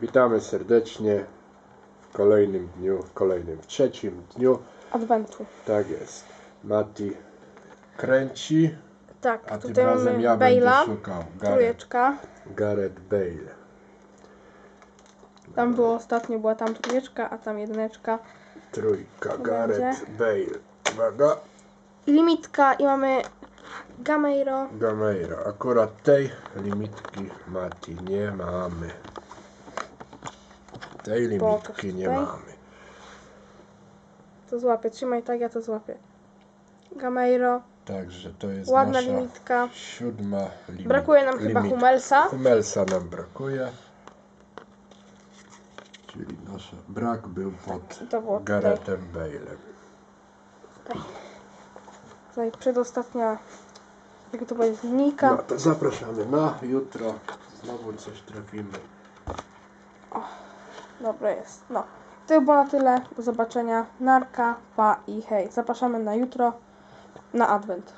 Witamy serdecznie w kolejnym dniu, w kolejnym, w trzecim dniu. Adwentu. Tak jest. Mati kręci, Tak, a tym tutaj razem mamy ja Bale'a, będę szukał. Gareth, trójeczka. Gareth Bale. Tam było ostatnio, była tam trójeczka, a tam jedyneczka. Trójka, Gareth Bale. Uwaga, limitka i mamy Gameiro. Gameira. Akurat tej limitki Mati nie mamy. Tej limitki nie tutaj. mamy. To złapię, trzymaj tak, ja to złapię. Gameiro, Także to jest ładna limitka. siódma limit, Brakuje nam chyba. Humelsa. Humelsa nam brakuje. Czyli nasz brak był pod To było tutaj. Garethem Bale'em. Tutaj przedostatnia, jak to będzie, linijka. No to zapraszamy na jutro. Znowu coś trafimy. Dobra jest. No. To było na tyle. Do zobaczenia. Narka, pa i hej. Zapraszamy na jutro na adwent.